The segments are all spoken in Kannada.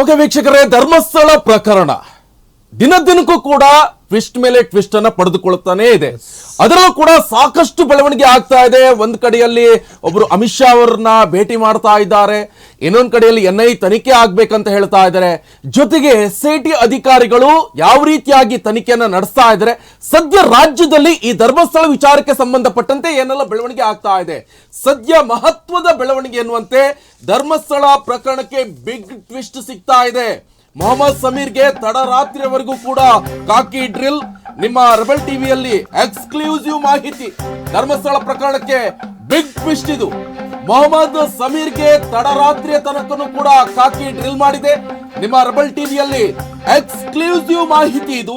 ಓಕೆ ವೀಕ್ಷಕರೇ ಧರ್ಮಸ್ಥಳ ಪ್ರಕರಣ. ದಿನ ದಿನಕ್ಕೂ ಕೂಡ ಟ್ವಿಸ್ಟ್ ಮೇಲೆ ಟ್ವಿಸ್ಟ್ ಅನ್ನ ಪಡೆದುಕೊಳ್ತಾನೆ ಇದೆ. ಅದರಲ್ಲೂ ಕೂಡ ಸಾಕಷ್ಟು ಬೆಳವಣಿಗೆ ಆಗ್ತಾ ಇದೆ. ಒಂದ್ ಕಡೆಯಲ್ಲಿ ಒಬ್ರು ಅಮಿತ್ ಶಾ ಅವರನ್ನ ಭೇಟಿ ಮಾಡ್ತಾ ಇದ್ದಾರೆ. ಇನ್ನೊಂದು ಕಡೆಯಲ್ಲಿ ಎನ್ ಐ ತನಿಖೆ ಆಗ್ಬೇಕಂತ ಹೇಳ್ತಾ ಇದ್ದಾರೆ. ಜೊತೆಗೆ ಎಸ್ ಐ ಟಿ ಅಧಿಕಾರಿಗಳು ಯಾವ ರೀತಿಯಾಗಿ ತನಿಖೆಯನ್ನ ನಡೆಸ್ತಾ ಇದ್ದಾರೆ. ಸದ್ಯ ರಾಜ್ಯದಲ್ಲಿ ಈ ಧರ್ಮಸ್ಥಳ ವಿಚಾರಕ್ಕೆ ಸಂಬಂಧಪಟ್ಟಂತೆ ಏನೆಲ್ಲ ಬೆಳವಣಿಗೆ ಆಗ್ತಾ ಇದೆ. ಸದ್ಯ ಮಹತ್ವದ ಬೆಳವಣಿಗೆ ಎನ್ನುವಂತೆ ಧರ್ಮಸ್ಥಳ ಪ್ರಕರಣಕ್ಕೆ ಬಿಗ್ ಟ್ವಿಸ್ಟ್ ಸಿಗ್ತಾ ಇದೆ. ಮೊಹಮ್ಮದ್ ಸಮೀರ್ಗೆ ತಡರಾತ್ರಿವರೆಗೂ ಕೂಡ ಕಾಕಿ ಡ್ರಿಲ್, ನಿಮ್ಮ ರೆಬಲ್ ಟಿವಿಯಲ್ಲಿ ಎಕ್ಸ್ಕ್ಲೂಸಿವ್ ಮಾಹಿತಿ. ಧರ್ಮಸ್ಥಳ ಪ್ರಕರಣಕ್ಕೆ ಬಿಗ್ ಟ್ವಿಸ್ಟ್ ಇದು. ಮೊಹಮ್ಮದ್ ಸಮೀರ್ಗೆ ತಡರಾತ್ರಿಯ ತನಕನೂ ಕೂಡ ಕಾಕಿ ಡ್ರಿಲ್ ಮಾಡಿದೆ. ನಿಮ್ಮ ರೆಬಲ್ ಟಿವಿಯಲ್ಲಿ ಎಕ್ಸ್ಕ್ಲೂಸಿವ್ ಮಾಹಿತಿ ಇದು.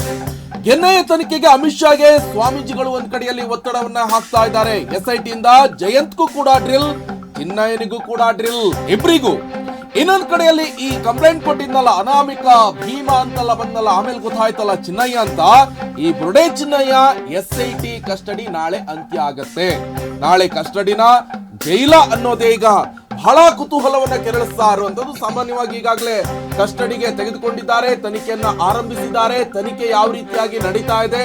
ಎನ್ಐಎ ತನಿಖೆಗೆ ಅಮಿತ್ ಶಾಗೆ ಸ್ವಾಮೀಜಿಗಳು ಒಂದ್ ಕಡೆಯಲ್ಲಿ ಒತ್ತಡವನ್ನ ಹಾಕ್ತಾ ಇದ್ದಾರೆ. ಎಸ್ಐಟಿಯಿಂದ ಜಯಂತ್ಗೂ ಕೂಡ ಡ್ರಿಲ್, ಚಿನ್ನಯ್ಯನಿಗೂ ಕೂಡ ಡ್ರಿಲ್, ಇಬ್ರಿಗೂ. ಇನ್ನೊಂದ್ ಕಡೆಯಲ್ಲಿ ಈ ಕಂಪ್ಲೇಂಟ್ ಕೊಟ್ಟಿದ್ನಲ್ಲ, ಅನಾಮಿಕ ಭೀಮಾ ಅಂತಲ್ಲ ಬಂದಲ್ಲ, ಆಮೇಲೆ ಗೊತ್ತಾಯ್ತಲ್ಲ ಚಿನ್ನಯ್ಯ ಅಂತ. ಈ ಬುರುಡೆ Chinnayya S I T custody ನಾಳೆ ಅಂತ್ಯ ಆಗತ್ತೆ. ನಾಳೆ ಕಸ್ಟಡಿನ ಜೈಲ ಅನ್ನೋದೇ ಈಗ ಬಹಳ ಕುತೂಹಲವನ್ನ ಕೆರಳಿಸ್ತಾ ಇರುವಂತದ್ದು ಸಾಮಾನ್ಯವಾಗಿ ಈಗಾಗಲೇ ಕಸ್ಟಡಿಗೆ ತೆಗೆದುಕೊಂಡಿದ್ದಾರೆ, ತನಿಖೆಯನ್ನ ಆರಂಭಿಸಿದ್ದಾರೆ, ತನಿಖೆ ಯಾವ ರೀತಿಯಾಗಿ ನಡೀತಾ ಇದೆ,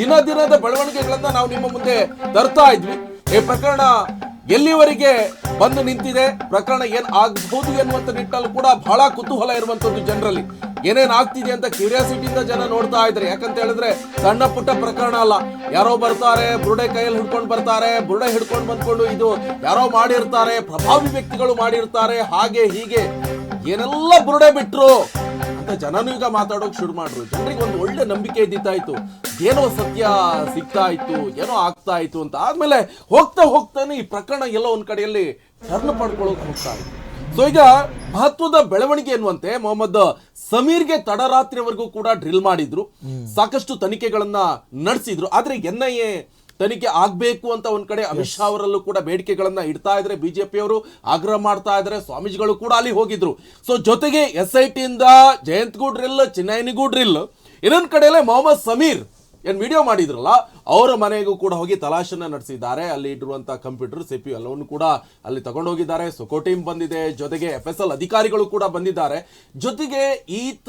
ದಿನ ದಿನದ ಬೆಳವಣಿಗೆಗಳನ್ನ ನಾವು ನಿಮ್ಮ ಮುಂದೆ ತರ್ತಾ ಇದ್ವಿ. ಈ ಪ್ರಕರಣ ಎಲ್ಲಿವರೆಗೆ ಬಂದು ನಿಂತಿದೆ? ಪ್ರಕರಣ ಏನ್ ಆಗಬಹುದು ಎನ್ನುವಂತ ನಿಟ್ಟಲ್ಲೂ ಕೂಡ ಬಹಳ ಕುತೂಹಲ ಇರುವಂತದ್ದು ಜನರಲ್ಲಿ. ಏನೇನ್ ಆಗ್ತಿದೆ ಅಂತ ಕ್ಯೂರಿಯಾಸಿಟಿಯಿಂದ ಜನ ನೋಡ್ತಾ ಇದ್ದಾರೆ. ಯಾಕಂತ ಹೇಳಿದ್ರೆ ಸಣ್ಣ ಪುಟ್ಟ ಪ್ರಕರಣ ಅಲ್ಲ. ಯಾರೋ ಬರ್ತಾರೆ, ಬುರುಡೆ ಕೈಯಲ್ಲಿ ಹಿಡ್ಕೊಂಡು ಬರ್ತಾರೆ, ಬುರುಡೆ ಹಿಡ್ಕೊಂಡು ಬಂದ್ಕೊಂಡು ಇದು ಯಾರೋ ಮಾಡಿರ್ತಾರೆ, ಪ್ರಭಾವಿ ವ್ಯಕ್ತಿಗಳು ಮಾಡಿರ್ತಾರೆ, ಹಾಗೆ ಹೀಗೆ. ಏನೆಲ್ಲ ಬುರುಡೆ ಬಿಟ್ರು? ಅಂತ ಜನನೂ ಈಗ ಮಾತಾಡೋಕೆ ಶುರು ಮಾಡ್ರು. ಜನರಿಗೆ ಒಂದು ಒಳ್ಳೆ ನಂಬಿಕೆ ಇದ್ದಿತ್ತಾಯ್ತು ಏನೋ ಸತ್ಯ ಸಿಗ್ತಾ ಇತ್ತು ಏನೋ ಆಗ್ತಾ ಇತ್ತು ಅಂತ. ಆದ್ಮೇಲೆ ಹೋಗ್ತಾ ಹೋಗ್ತಾನೆ ಈ ಪ್ರಕರಣ ಎಲ್ಲ ಒಂದು ಕಡೆಯಲ್ಲಿ ಟರ್ನ್ ಪಡ್ಕೊಳ್ಳೋಕೆ ಹೋಗ್ತಾ ಇತ್ತು ಸೊ ಈಗ ಮಹತ್ವದ ಬೆಳವಣಿಗೆ ಎನ್ನುವಂತೆ ಮೊಹಮ್ಮದ್ ಸಮೀರ್ಗೆ ತಡರಾತ್ರಿವರೆಗೂ ಕೂಡ ಡ್ರಿಲ್ ಮಾಡಿದ್ರು. ಸಾಕಷ್ಟು ತನಿಖೆಗಳನ್ನ ನಡೆಸಿದ್ರು. ಆದ್ರೆ ಎನ್ ಐ ಎ ತನಿಖೆ ಆಗಬೇಕು ಅಂತ ಒಂದು ಕಡೆ ಅಮಿತ್ ಶಾ ಅವರಲ್ಲೂ ಕೂಡ ಬೇಡಿಕೆಗಳನ್ನು ಇಡ್ತಾ ಇದ್ರೆ ಬಿಜೆಪಿಯವರು ಆಗ್ರಹ ಮಾಡ್ತಾ ಇದ್ರೆ ಸ್ವಾಮೀಜಿಗಳು ಕೂಡ ಅಲ್ಲಿ ಹೋಗಿದ್ರು. ಸೊ ಜೊತೆಗೆ ಎಸ್ ಐ ಟಿಯಿಂದ ಜಯಂತ್ ಗೂಡ್ರಿಲ್ ಚಿನ್ನಯ್ಯನಿಗೂ ಗೂಡ್ರಿಲ್ ಇನ್ನೊಂದ್ ಕಡೆಯಲ್ಲೇ ಮೊಹಮ್ಮದ್ ಸಮೀರ್ ಏನ್ ವಿಡಿಯೋ ಮಾಡಿದ್ರಲ್ಲ ಅವರ ಮನೆಗೂ ಕೂಡ ಹೋಗಿ ತಲಾಶನ್ನ ನಡೆಸಿದ್ದಾರೆ. ಅಲ್ಲಿ ಇಟ್ಟಿರುವಂಥ ಕಂಪ್ಯೂಟರ್ ಸಿ ಪಿ ಎಲ್ಲವನ್ನು ಕೂಡ ಅಲ್ಲಿ ತಗೊಂಡು ಹೋಗಿದ್ದಾರೆ ಸೊಕೋ ಟೀಮ್ ಬಂದಿದೆ ಜೊತೆಗೆ ಎಫ್ ಎಸ್ ಎಲ್ ಅಧಿಕಾರಿಗಳು ಕೂಡ ಬಂದಿದ್ದಾರೆ. ಜೊತೆಗೆ ಈತ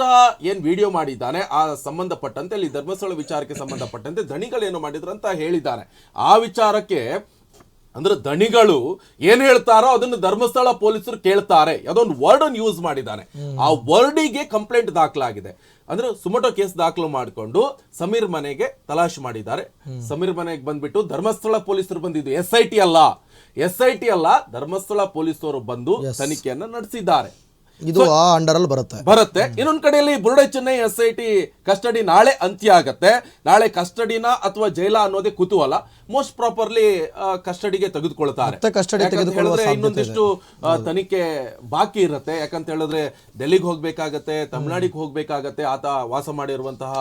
ಏನು ವಿಡಿಯೋ ಮಾಡಿದ್ದಾನೆ ಆ ಸಂಬಂಧಪಟ್ಟಂತೆ ಅಲ್ಲಿ ಧರ್ಮಸ್ಥಳ ವಿಚಾರಕ್ಕೆ ಸಂಬಂಧಪಟ್ಟಂತೆ ದಣಿಗಳೇನು ಮಾಡಿದ್ರು ಅಂತ ಹೇಳಿದ್ದಾರೆ. ಆ ವಿಚಾರಕ್ಕೆ ಅಂದ್ರೆ ದಣಿಗಳು ಏನ್ ಹೇಳ್ತಾರೋ ಅದನ್ನು ಧರ್ಮಸ್ಥಳ ಪೊಲೀಸರು ಕೇಳ್ತಾರೆ. ಅದೊಂದು ವರ್ಡ್ ಅನ್ನು ಯೂಸ್ ಮಾಡಿದ್ದಾನೆ. ಆ ವರ್ಡಿಗೆ ಕಂಪ್ಲೇಂಟ್ ದಾಖಲಾಗಿದೆ. ಅಂದ್ರೆ ಸುಮಟೋ ಕೇಸ್ ದಾಖಲು ಮಾಡಿಕೊಂಡು ಸಮೀರ್ ಮನೆಗೆ ತಲಾಶ್ ಮಾಡಿದ್ದಾರೆ. ಸಮೀರ್ ಮನೆಗೆ ಬಂದ್ಬಿಟ್ಟು ಧರ್ಮಸ್ಥಳ ಪೊಲೀಸರು ಬಂದಿದ್ದು. ಎಸ್ ಐ ಟಿ ಅಲ್ಲ. ಎಸ್ ಐ ಟಿ ಅಲ್ಲ ಧರ್ಮಸ್ಥಳ ಪೊಲೀಸರು ಬಂದು ತನಿಖೆಯನ್ನ ನಡೆಸಿದ್ದಾರೆ. ಇದು ಆ ಅಂಡರ್ ಅಲ್ಲಿ ಬರುತ್ತೆ. ಬರುತ್ತೆ. ಇನ್ನೊಂದು ಕಡೆಯಲ್ಲಿ ಬುರುಡೆ ಚೆನ್ನೈ ಎಸ್ ಐ ಟಿ ಕಸ್ಟಡಿ ನಾಳೆ ಅಂತ್ಯ ಆಗತ್ತೆ ನಾಳೆ ಕಸ್ಟಡಿನ ಅಥವಾ ಜೈಲ ಅನ್ನೋದೇ ಕುತೂಹಲ. ಮೋಸ್ಟ್ ಪ್ರಾಪರ್ಲಿ ಕಸ್ಟಡಿಗೆ ತೆಗೆದುಕೊಳ್ತಾರೆ. ಕಸ್ಟಡಿ ಹೇಳಿದ್ರೆ ಇನ್ನೊಂದಿಷ್ಟು ತನಿಖೆ ಬಾಕಿ ಇರುತ್ತೆ. ಯಾಕಂತ ಹೇಳಿದ್ರೆ ಡೆಲ್ಲಿಗೆ ಹೋಗ್ಬೇಕಾಗತ್ತೆ ತಮಿಳ್ನಾಡಿಗೆ ಹೋಗ್ಬೇಕಾಗತ್ತೆ ಆತ ವಾಸ ಮಾಡಿರುವಂತಹ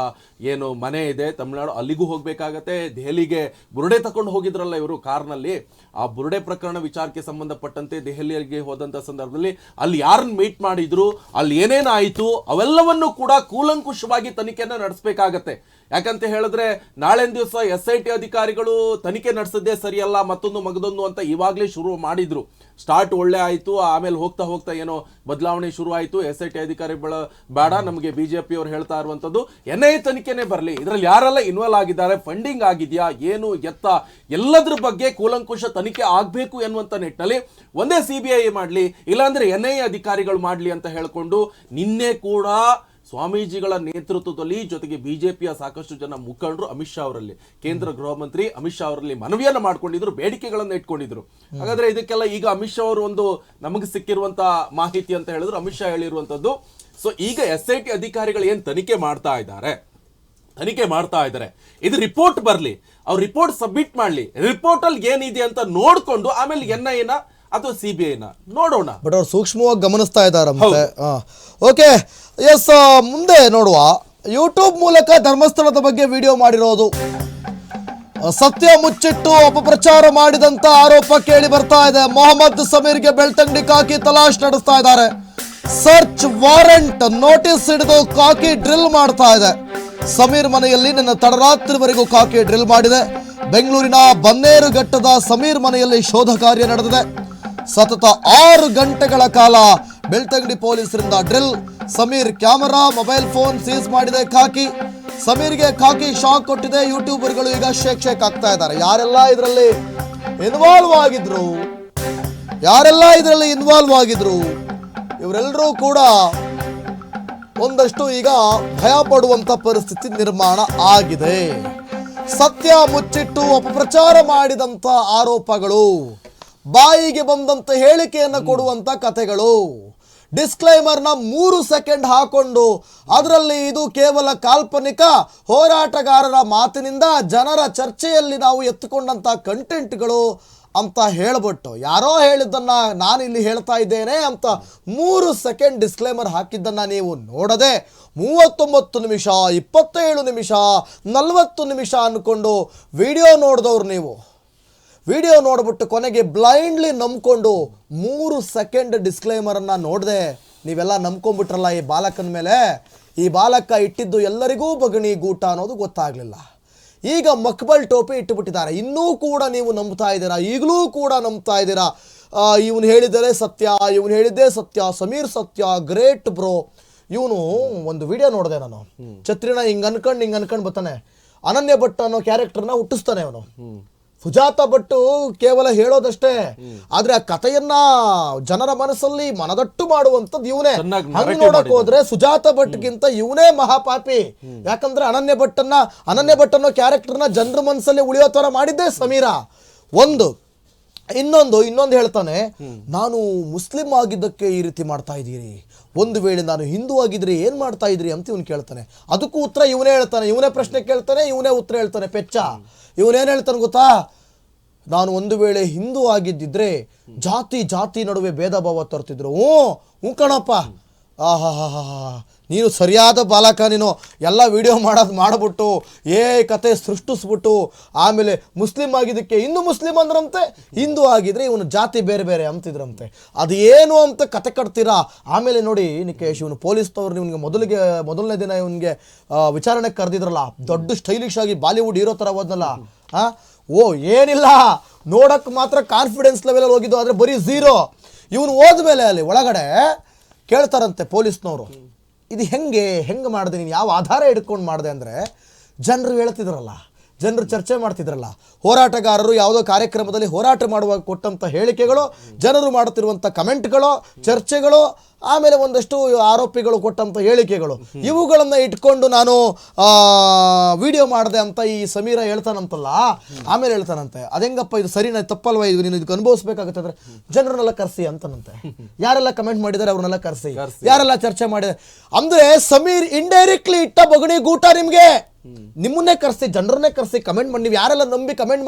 ಏನು ಮನೆ ಇದೆ ತಮಿಳ್ನಾಡು ಅಲ್ಲಿಗೂ ಹೋಗ್ಬೇಕಾಗತ್ತೆ. ದೆಹಲಿಗೆ ಬುರುಡೆ ತಕೊಂಡು ಹೋಗಿದ್ರಲ್ಲ ಇವರು ಕಾರ್ನಲ್ಲಿ. ಆ ಬುರುಡೆ ಪ್ರಕರಣ ವಿಚಾರಕ್ಕೆ ಸಂಬಂಧಪಟ್ಟಂತೆ ದೆಹಲಿಗೆ ಹೋದಂತ ಸಂದರ್ಭದಲ್ಲಿ ಅಲ್ಲಿ ಯಾರನ್ನ ಮೀಟ್ ಮಾಡಿದ್ರು, ಅಲ್ಲಿ ಏನೇನಾಯಿತು, ಅವೆಲ್ಲವನ್ನು ಕೂಡ ಕೂಲಂಕುಷವಾಗಿ ತನಿಖೆಯನ್ನು ನಡೆಸಬೇಕಾಗತ್ತೆ. ಯಾಕಂತ ಹೇಳಿದ್ರೆ ನಾಳೆ ದಿವಸ ಎಸ್ ಐ ಅಧಿಕಾರಿಗಳು ತನಿಖೆ ನಡೆಸದೇ ಸರಿಯಲ್ಲ, ಮತ್ತೊಂದು ಮಗದೊಂದು ಅಂತ ಇವಾಗಲೇ ಶುರು ಮಾಡಿದ್ರು. ಸ್ಟಾರ್ಟ್ ಒಳ್ಳೆ ಆಯಿತು, ಆಮೇಲೆ ಹೋಗ್ತಾ ಹೋಗ್ತಾ ಏನೋ ಬದಲಾವಣೆ ಶುರು ಆಯಿತು. ಎಸ್ ಐ ಟಿ ಅಧಿಕಾರಿ ಬೇಡ, ನಮಗೆ ಬಿಜೆಪಿ ಅವ್ರು ಹೇಳ್ತಾ ಇರುವಂಥದ್ದು. ಎನ್ ಐ ತನಿಖೆನೇ ಬರಲಿ, ಇದರಲ್ಲಿ ಯಾರೆಲ್ಲ ಇನ್ವಾಲ್ವ್ ಆಗಿದ್ದಾರೆ ಫಂಡಿಂಗ್ ಆಗಿದೆಯಾ, ಏನು ಎತ್ತ, ಎಲ್ಲದ್ರ ಬಗ್ಗೆ ಕೂಲಂಕುಷ ತನಿಖೆ ಆಗಬೇಕು ಎನ್ನುವಂಥ ನಿಟ್ಟಿನಲ್ಲಿ ಒಂದೇ ಸಿ ಬಿ ಐ ಮಾಡಲಿ, ಇಲ್ಲಾಂದ್ರೆ ಎನ್ ಐ ಅಧಿಕಾರಿಗಳು ಮಾಡಲಿ ಅಂತ ಹೇಳಿಕೊಂಡು ನಿನ್ನೆ ಕೂಡ ಸ್ವಾಮೀಜಿಗಳ ನೇತೃತ್ವದಲ್ಲಿ ಜೊತೆಗೆ ಬಿಜೆಪಿಯ ಸಾಕಷ್ಟು ಜನ ಮುಖಂಡರು ಅಮಿತ್ ಶಾ ಅವರಲ್ಲಿ, ಕೇಂದ್ರ ಗೃಹ ಮಂತ್ರಿ ಅಮಿತ್ ಶಾ ಅವರಲ್ಲಿ ಮನವಿಯನ್ನು ಮಾಡ್ಕೊಂಡಿದ್ರು, ಬೇಡಿಕೆಗಳನ್ನು ಇಟ್ಕೊಂಡಿದ್ರು. ಹಾಗಾದ್ರೆ ಇದಕ್ಕೆಲ್ಲ ಈಗ ಅಮಿತ್ ಶಾ ಅವರು ಒಂದು ನಮಗೆ ಸಿಕ್ಕಿರುವಂತಹ ಮಾಹಿತಿ ಅಂತ ಹೇಳಿದ್ರು ಅಮಿತ್ ಶಾ ಹೇಳಿರುವಂತದ್ದು ಸೊ ಈಗ ಎಸ್ ಐ ಟಿ ಅಧಿಕಾರಿಗಳು ಏನ್ ತನಿಖೆ ಮಾಡ್ತಾ ಇದ್ದಾರೆ? ತನಿಖೆ ಮಾಡ್ತಾ ಇದ್ದಾರೆ. ಇದು ರಿಪೋರ್ಟ್ ಬರ್ಲಿ. ಅವ್ರು ರಿಪೋರ್ಟ್ ಸಬ್ಮಿಟ್ ಮಾಡ್ಲಿ. ರಿಪೋರ್ಟ್ ಅಲ್ಲಿ ಏನಿದೆ ಅಂತ ನೋಡ್ಕೊಂಡು ಆಮೇಲೆ ಎನ್ ಐನ ಅಥವಾ ಸಿ ಬಿ ಐನ ನೋಡೋಣ. ಬಟ್ ಅವ್ರು ಸೂಕ್ಷ್ಮವಾಗಿ ಗಮನಿಸ್ತಾ ಇದ್ದಾರೆ ಮತ್ತೆ. ಓಕೆ ಎಸ್ ಮುಂದೆ ನೋಡುವ. ಯೂಟ್ಯೂಬ್ ಮೂಲಕ ಧರ್ಮಸ್ಥಳದ ಬಗ್ಗೆ ವಿಡಿಯೋ ಮಾಡಿರೋದು. ಸತ್ಯ ಮುಚ್ಚಿಟ್ಟು ಅಪಪ್ರಚಾರ ಮಾಡಿದಂತ ಆರೋಪ ಕೇಳಿ ಬರ್ತಾ ಇದೆ. ಮೊಹಮ್ಮದ್ ಸಮೀರ್ಗೆ ಬೆಳ್ತಂಗಡಿ ಕಾಕಿ ತಲಾಶ್ ನಡೆಸ್ತಾ ಇದ್ದಾರೆ. ಸರ್ಚ್ ವಾರೆಂಟ್ ನೋಟಿಸ್ ಹಿಡಿದು ಕಾಕಿ ಡ್ರಿಲ್ ಮಾಡ್ತಾ ಇದೆ. ಸಮೀರ್ ಮನೆಯಲ್ಲಿ ನಿನ್ನ ತಡರಾತ್ರಿವರೆಗೂ ಕಾಕಿ ಡ್ರಿಲ್ ಮಾಡಿದೆ. ಬೆಂಗಳೂರಿನ ಬನ್ನೇರುಘಟ್ಟದ ಸಮೀರ್ ಮನೆಯಲ್ಲಿ ಶೋಧ ಕಾರ್ಯ ನಡೆದಿದೆ. ಸತತ ಆರು ಗಂಟೆಗಳ ಕಾಲ ಬೆಳ್ತಂಗಡಿ ಪೊಲೀಸರಿಂದ drill. Sameer camera, mobile phone seize ಮಾಡಿದೆ ಖಾಕಿ. ಸಮೀರ್ಗೆ ಖಾಕಿ ಶಾಕ್ ಕೊಟ್ಟಿದೆ. ಯೂಟ್ಯೂಬರ್ಗಳು ಈಗ ಶೇಕ್ ಶೇಕ್ ಆಗ್ತಾ ಇದ್ದಾರೆ. ಯಾರೆಲ್ಲ ಇದರಲ್ಲಿ ಇನ್ವಾಲ್ವ್ ಆಗಿದ್ರು? ಯಾರೆಲ್ಲ ಇದರಲ್ಲಿ ಇನ್ವಾಲ್ವ್ ಆಗಿದ್ರು? ಇವರೆಲ್ಲರೂ ಕೂಡ ಒಂದಷ್ಟು ಈಗ ಭಯ ಪಡುವಂತ ಪರಿಸ್ಥಿತಿ ನಿರ್ಮಾಣ ಆಗಿದೆ. ಸತ್ಯ ಮುಚ್ಚಿಟ್ಟು ಅಪಪ್ರಚಾರ ಮಾಡಿದಂತ ಆರೋಪಗಳು. ಬಾಯಿಗೆ ಬಂದಂತ ಹೇಳಿಕೆಯನ್ನು ಕೊಡುವಂತ ಕಥೆಗಳು. ಡಿಸ್ಕ್ಲೈಮರ್ನ ಮೂರು ಸೆಕೆಂಡ್ ಹಾಕೊಂಡು ಅದರಲ್ಲಿ ಇದು ಕೇವಲ ಕಾಲ್ಪನಿಕ ಹೋರಾಟಗಾರರ ಮಾತಿನಿಂದ ಜನರ ಚರ್ಚೆಯಲ್ಲಿ ನಾವು ಎತ್ತುಕೊಂಡಂಥ ಕಂಟೆಂಟ್ಗಳು ಅಂತ ಹೇಳ್ಬಿಟ್ಟು, ಯಾರೋ ಹೇಳಿದ್ದನ್ನ ನಾನು ಇಲ್ಲಿ ಹೇಳ್ತಾ ಇದ್ದೇನೆ ಅಂತ ಮೂರು ಸೆಕೆಂಡ್ ಡಿಸ್ಕ್ಲೇಮರ್ ಹಾಕಿದ್ದನ್ನು ನೀವು ನೋಡದೆ ಮೂವತ್ತೊಂಬತ್ತು ನಿಮಿಷ, ಇಪ್ಪತ್ತೇಳು ನಿಮಿಷ, ನಲವತ್ತು ನಿಮಿಷ ಅಂದ್ಕೊಂಡು ವಿಡಿಯೋ ನೋಡಿದವ್ರು ನೀವು. ವಿಡಿಯೋ ನೋಡ್ಬಿಟ್ಟು ಕೊನೆಗೆ ಬ್ಲೈಂಡ್ಲಿ ನಂಬ್ಕೊಂಡು ಮೂರು ಸೆಕೆಂಡ್ ಡಿಸ್ಕ್ಲೈಮರನ್ನು ನೋಡಿದೆ. ನೀವೆಲ್ಲ ನಂಬ್ಕೊಂಡ್ಬಿಟ್ರಲ್ಲ ಈ ಬಾಲಕನ ಮೇಲೆ? ಈ ಬಾಲಕ ಇಟ್ಟಿದ್ದು ಎಲ್ಲರಿಗೂ ಬಗಣಿ ಗೂಟ ಅನ್ನೋದು ಗೊತ್ತಾಗಲಿಲ್ಲ. ಈಗ ಮಕ್ಬಲ್ ಟೋಪಿ ಇಟ್ಟುಬಿಟ್ಟಿದ್ದಾರೆ. ಇನ್ನೂ ಕೂಡ ನೀವು ನಂಬ್ತಾ ಇದ್ದೀರಾ? ಈಗಲೂ ಕೂಡ ನಂಬ್ತಾ ಇದ್ದೀರಾ? ಇವನು ಹೇಳಿದರೆ ಸತ್ಯ ಇವನು ಹೇಳಿದ್ದೇ ಸತ್ಯ ಸಮೀರ್ ಸತ್ಯ ಗ್ರೇಟ್ ಬ್ರೋ. ಇವನು ಒಂದು ವಿಡಿಯೋ ನೋಡಿದೆ ನಾನು. ಛತ್ರಿನ ಹಿಂಗೆ ಅನ್ಕಂಡು ಹಿಂಗೆ ಅನ್ಕೊಂಡು ಬರ್ತಾನೆ. ಅನನ್ಯ ಭಟ್ ಅನ್ನೋ ಕ್ಯಾರೆಕ್ಟರ್ನ ಹುಟ್ಟಿಸ್ತಾನೆ ಅವನು. ಸುಜಾತ ಭಟ್ಟು ಕೇವಲ ಹೇಳೋದಷ್ಟೇ. ಆದ್ರೆ ಆ ಕಥೆಯನ್ನ ಜನರ ಮನಸ್ಸಲ್ಲಿ ಮನದಟ್ಟು ಮಾಡುವಂತದ್ದು ಇವನೇ. ಹಂಗ್ ನೋಡಕ್ ಹೋದ್ರೆ ಸುಜಾತ ಭಟ್ಗಿಂತ ಇವನೇ ಮಹಾಪಾಪಿ. ಯಾಕಂದ್ರೆ ಅನನ್ಯ ಭಟ್ಟನ್ನ ಅನನ್ಯ ಭಟ್ ಅನ್ನೋ ಕ್ಯಾರೆಕ್ಟರ್ನ ಜನರ ಮನಸ್ಸಲ್ಲಿ ಉಳಿಯೋ ತರ ಮಾಡಿದ್ದೆ ಸಮೀರ. ಒಂದು ಇನ್ನೊಂದು ಇನ್ನೊಂದು ಹೇಳ್ತಾನೆ ನಾನು ಮುಸ್ಲಿಂ ಆಗಿದ್ದಕ್ಕೆ ಈ ರೀತಿ ಮಾಡ್ತಾ ಇದ್ದೀರಿ. ಒಂದು ವೇಳೆ ನಾನು ಹಿಂದೂ ಆಗಿದ್ರೆ ಏನ್ ಮಾಡ್ತಾ ಇದ್ರಿ ಅಂತ ಇವನು ಕೇಳ್ತಾನೆ. ಅದಕ್ಕೂ ಉತ್ತರ ಇವನೇ ಹೇಳ್ತಾನೆ. ಇವನೇ ಪ್ರಶ್ನೆ ಕೇಳ್ತಾನೆ ಇವನೇ ಉತ್ತರ ಹೇಳ್ತಾನೆ. ಪೆಚ್ಚ. ಇವನೇನ್ ಹೇಳ್ತಾನೆ ಗೊತ್ತಾ? ನಾನು ಒಂದು ವೇಳೆ ಹಿಂದೂ ಆಗಿದ್ದಿದ್ರೆ ಜಾತಿ ಜಾತಿ ನಡುವೆ ಭೇದ ಭಾವ ತರ್ತಿದ್ರು. ಹ್ಞೂ ಹ್ಞೂ ಕಣಪ್ಪ. ಆಹಾ ನೀನು ಸರಿಯಾದ ಬಾಲಕ, ನೀನು ಎಲ್ಲ ವಿಡಿಯೋ ಮಾಡೋದು ಮಾಡಿಬಿಟ್ಟು ಏ ಕತೆ ಸೃಷ್ಟಿಸ್ಬಿಟ್ಟು, ಆಮೇಲೆ ಮುಸ್ಲಿಂ ಆಗಿದ್ದಕ್ಕೆ ಹಿಂದೂ ಮುಸ್ಲಿಂ ಅಂದ್ರಂತೆ, ಹಿಂದೂ ಆಗಿದ್ರೆ ಇವನು ಜಾತಿ ಬೇರೆ ಬೇರೆ ಅಂತಿದ್ರಂತೆ. ಅದು ಏನು ಅಂತ ಕತೆ ಕಟ್ತೀರಾ? ಆಮೇಲೆ ನೋಡಿ, ನಿಕೇಶ್, ಇವನು ಪೊಲೀಸ್ನವ್ರು, ನಿಮಗೆ ಮೊದಲಿಗೆ, ಮೊದಲನೇ ದಿನ ಇವನಿಗೆ ವಿಚಾರಣೆಗೆ ಕರೆದಿದ್ರಲ್ಲ, ದೊಡ್ಡ ಸ್ಟೈಲಿಶ್ ಆಗಿ ಬಾಲಿವುಡ್ ಹೀರೋ ಥರ ಹೋದ್ನಲ್ಲ ಓ, ಏನಿಲ್ಲ! ನೋಡೋಕ್ಕೆ ಮಾತ್ರ ಕಾನ್ಫಿಡೆನ್ಸ್ ಲೆವೆಲಲ್ಲಿ ಹೋಗಿದ್ದು, ಆದರೆ ಬರೀ ಝೀರೋ ಇವನು ಹೋದ್ಮೇಲೆ ಅಲ್ಲಿ ಒಳಗಡೆ ಕೇಳ್ತಾರಂತೆ ಪೊಲೀಸ್ನವರು. ಇದು ಹೆಂಗೆ ಹೆಂಗೆ ಮಾಡಿದೆ ನೀನು? ಯಾವ ಆಧಾರ ಹಿಡ್ಕೊಂಡು ಮಾಡಿದೆ ಅಂದರೆ ಜನರು ಹೇಳ್ತಿದ್ರಲ್ಲ ಜನರು ಚರ್ಚೆ ಮಾಡ್ತಿದ್ರಲ್ಲ. ಹೋರಾಟಗಾರರು ಯಾವುದೋ ಕಾರ್ಯಕ್ರಮದಲ್ಲಿ ಹೋರಾಟ ಮಾಡುವಾಗ ಕೊಟ್ಟಂಥ ಹೇಳಿಕೆಗಳು ಜನರು ಮಾಡುತ್ತಿರುವಂಥ ಕಮೆಂಟ್ಗಳು ಚರ್ಚೆಗಳು ಆಮೇಲೆ ಒಂದಷ್ಟು ಆರೋಪಿಗಳು ಕೊಟ್ಟಂಥ ಹೇಳಿಕೆಗಳು. ಇವುಗಳನ್ನು ಇಟ್ಕೊಂಡು ನಾನು ವಿಡಿಯೋ ಮಾಡಿದೆ ಅಂತ ಈ ಸಮೀರ ಹೇಳ್ತಾನಂತಲ್ಲ? ಆಮೇಲೆ ಹೇಳ್ತಾನಂತೆ ಅದೆಂಗಪ್ಪ ಇದು ಸರಿನಾ ತಪ್ಪಲ್ವಾ? ಇದು ನೀನು ಇದಕ್ಕೆ ಅನುಭವಿಸ್ಬೇಕಾಗುತ್ತೆ ಅಂದ್ರೆ ಜನರನ್ನೆಲ್ಲ ಕರೆಸಿ ಅಂತನಂತೆ ಯಾರೆಲ್ಲ ಕಮೆಂಟ್ ಮಾಡಿದ್ದಾರೆ ಅವ್ರನ್ನೆಲ್ಲ ಕರೆಸಿ. ಯಾರೆಲ್ಲ ಚರ್ಚೆ ಮಾಡಿದ್ದಾರೆ ಅಂದ್ರೆ ಸಮೀರ್ ಇಂಡೈರೆಕ್ಟ್ಲಿ ಇಟ್ಟ ಬಗಣಿ ಗೂಟ ನಿಮ್ಗೆ. ನಿಮ್ಮನ್ನೇ ಕರೆಸಿ ಜನರನ್ನೇ ಕರೆಸಿ ಕಮೆಂಟ್ ಮಾಡಿ ನೀವು ಯಾರೆಲ್ಲ ನಂಬಿ ಕಮೆಂಟ್ ಮಾಡಿ